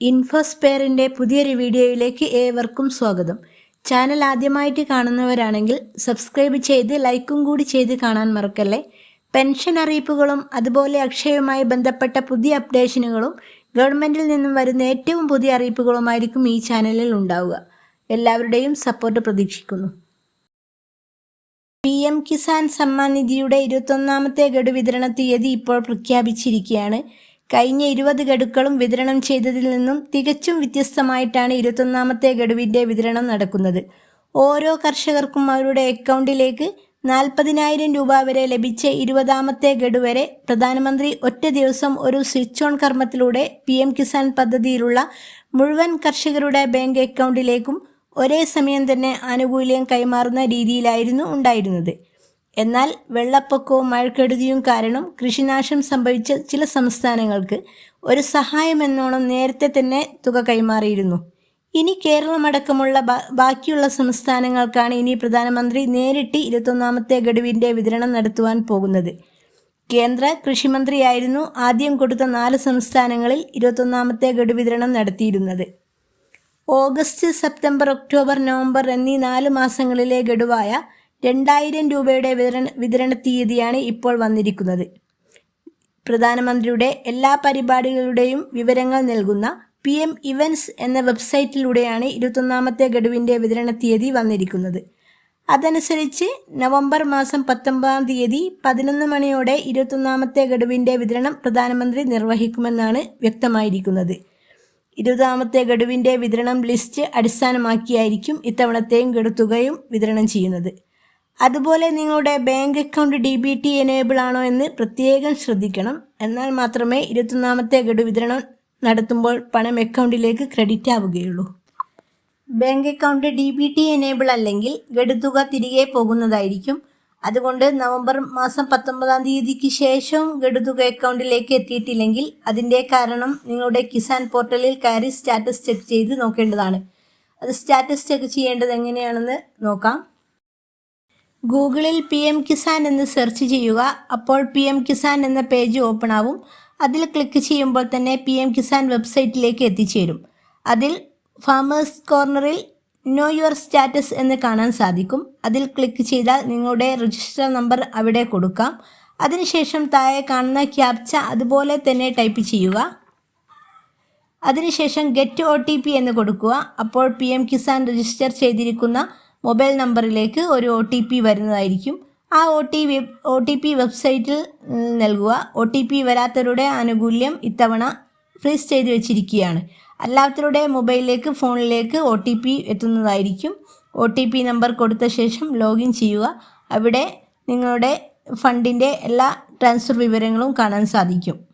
ഇൻഫോസ്പെയറിന്റെ പുതിയൊരു വീഡിയോയിലേക്ക് ഏവർക്കും സ്വാഗതം. ചാനൽ ആദ്യമായിട്ട് കാണുന്നവരാണെങ്കിൽ സബ്സ്ക്രൈബ് ചെയ്ത് ലൈക്കും കൂടി ചെയ്ത് കാണാൻ മറക്കല്ലേ. പെൻഷൻ അറിയിപ്പുകളും അതുപോലെ അക്ഷയവുമായി ബന്ധപ്പെട്ട പുതിയ അപ്ഡേഷനുകളും ഗവൺമെന്റിൽ നിന്നും വരുന്ന ഏറ്റവും പുതിയ അറിയിപ്പുകളുമായിരിക്കും ഈ ചാനലിൽ ഉണ്ടാവുക. എല്ലാവരുടെയും സപ്പോർട്ട് പ്രതീക്ഷിക്കുന്നു. പി എം കിസാൻ സമ്മാൻ നിധിയുടെ ഇരുപത്തൊന്നാമത്തെ ഗഡു വിതരണ തീയതി ഇപ്പോൾ പ്രഖ്യാപിച്ചിരിക്കുകയാണ്. കഴിഞ്ഞ ഇരുപത് ഗഡുക്കളും വിതരണം ചെയ്തതിൽ നിന്നും തികച്ചും വ്യത്യസ്തമായിട്ടാണ് ഇരുപത്തൊന്നാമത്തെ ഗഡുവിന്റെ വിതരണം നടക്കുന്നത്. ഓരോ കർഷകർക്കും അവരുടെ അക്കൗണ്ടിലേക്ക് നാൽപ്പതിനായിരം രൂപ വരെ ലഭിച്ച ഇരുപതാമത്തെ ഗഡു വരെ പ്രധാനമന്ത്രി ഒറ്റ ദിവസം ഒരു സ്വിച്ച് ഓൺ കർമ്മത്തിലൂടെ പി എം കിസാൻ പദ്ധതിയിലുള്ള മുഴുവൻ കർഷകരുടെ ബാങ്ക് അക്കൗണ്ടിലേക്കും ഒരേ സമയം തന്നെ ആനുകൂല്യം കൈമാറുന്ന രീതിയിലായിരുന്നു ഉണ്ടായിരുന്നത്. എന്നാൽ വെള്ളപ്പൊക്കവും മഴക്കെടുതിയും കാരണം കൃഷിനാശം സംഭവിച്ച ചില സംസ്ഥാനങ്ങൾക്ക് ഒരു സഹായമെന്നോണം നേരത്തെ തന്നെ തുക കൈമാറിയിരുന്നു. ഇനി കേരളമടക്കമുള്ള ബാക്കിയുള്ള സംസ്ഥാനങ്ങൾക്കാണ് ഇനി പ്രധാനമന്ത്രി നേരിട്ട് ഇരുപത്തൊന്നാമത്തെ ഗഡുവിന്റെ വിതരണം നടത്തുവാൻ പോകുന്നത്. കേന്ദ്ര കൃഷിമന്ത്രിയായിരുന്നു ആദ്യം കൊടുത്ത നാല് സംസ്ഥാനങ്ങളിൽ ഇരുപത്തൊന്നാമത്തെ ഗഡു വിതരണം നടത്തിയിരുന്നത്. ഓഗസ്റ്റ് സെപ്റ്റംബർ ഒക്ടോബർ നവംബർ എന്നീ നാല് മാസങ്ങളിലെ ഗഡുവായ രണ്ടായിരം രൂപയുടെ വിതരണ വിതരണ തീയതിയാണ് ഇപ്പോൾ വന്നിരിക്കുന്നത്. പ്രധാനമന്ത്രിയുടെ എല്ലാ പരിപാടികളുടെയും വിവരങ്ങൾ നൽകുന്ന പി എം ഇവൻസ് എന്ന വെബ്സൈറ്റിലൂടെയാണ് ഇരുപത്തൊന്നാമത്തെ ഗഡുവിന്റെ വിതരണ തീയതി വന്നിരിക്കുന്നത്. അതനുസരിച്ച് നവംബർ മാസം പത്തൊമ്പതാം തീയതി പതിനൊന്ന് മണിയോടെ ഇരുപത്തൊന്നാമത്തെ ഗഡുവിന്റെ വിതരണം പ്രധാനമന്ത്രി നിർവഹിക്കുമെന്നാണ് വ്യക്തമായിരിക്കുന്നത്. ഇരുപതാമത്തെ ഗഡുവിന്റെ വിതരണം ലിസ്റ്റ് അടിസ്ഥാനമാക്കിയായിരിക്കും ഇത്തവണത്തെയും ഗഡുത്തുകയും വിതരണം ചെയ്യുന്നത്. അതുപോലെ നിങ്ങളുടെ bank account D B T enable ആണോ എന്ന് പ്രത്യേകം ശ്രദ്ധിക്കണം. എന്നാൽ മാത്രമേ ഇരുപത്തൊന്നാമത്തെ ഗഡു വിതരണം നടത്തുമ്പോൾ പണം അക്കൗണ്ടിലേക്ക് ക്രെഡിറ്റ് ആവുകയുള്ളൂ. Bank account D B T enable അല്ലെങ്കിൽ ഗഡു തുക തിരികെ പോകുന്നതായിരിക്കും. അതുകൊണ്ട് നവംബർ മാസം പത്തൊമ്പതാം തീയതിക്ക് ശേഷവും ഗഡുതുക അക്കൗണ്ടിലേക്ക് എത്തിയിട്ടില്ലെങ്കിൽ അതിന്റെ കാരണം നിങ്ങളുടെ കിസാൻ പോർട്ടലിൽ കയറി സ്റ്റാറ്റസ് ചെക്ക് ചെയ്ത് നോക്കേണ്ടതാണ്. അത് സ്റ്റാറ്റസ് ചെക്ക് ചെയ്യേണ്ടത് എങ്ങനെയാണെന്ന് നോക്കാം. ഗൂഗിളിൽ പി എം കിസാൻ എന്ന് സെർച്ച് ചെയ്യുക. അപ്പോൾ പി എം കിസാൻ എന്ന പേജ് ഓപ്പൺ ആവും. അതിൽ ക്ലിക്ക് ചെയ്യുമ്പോൾ തന്നെ പി എം കിസാൻ വെബ്സൈറ്റിലേക്ക് എത്തിച്ചേരും. അതിൽ ഫാമേഴ്സ് കോർണറിൽ നോ യുവർ സ്റ്റാറ്റസ് എന്ന് കാണാൻ സാധിക്കും. അതിൽ ക്ലിക്ക് ചെയ്താൽ നിങ്ങളുടെ രജിസ്റ്റർ നമ്പർ അവിടെ കൊടുക്കാം. അതിനുശേഷം താഴെ കാണുന്ന ക്യാപ്ച അതുപോലെ തന്നെ ടൈപ്പ് ചെയ്യുക. അതിനുശേഷം ഗെറ്റ് ഒ ടി പി എന്ന് കൊടുക്കുക. അപ്പോൾ പി എം കിസാൻ രജിസ്റ്റർ ചെയ്തിരിക്കുന്ന മൊബൈൽ നമ്പറിലേക്ക് ഒരു ഒ ടി പി വരുന്നതായിരിക്കും. ആ O T web O T P വെബ്സൈറ്റിൽ നൽകുക. ഒ ടി പി വരാത്തവരുടെ ആനുകൂല്യം ഇത്തവണ ഫ്രീസ് ചെയ്ത് വെച്ചിരിക്കുകയാണ്. അല്ലാത്തവരുടെ മൊബൈലിലേക്ക് ഫോണിലേക്ക് ഒ ടി പി എത്തുന്നതായിരിക്കും. ഒ ടി പി നമ്പർ കൊടുത്ത ശേഷം ലോഗിൻ ചെയ്യുക. അവിടെ നിങ്ങളുടെ ഫണ്ടിന്റെ എല്ലാ ട്രാൻസ്ഫർ വിവരങ്ങളും കാണാൻ സാധിക്കും.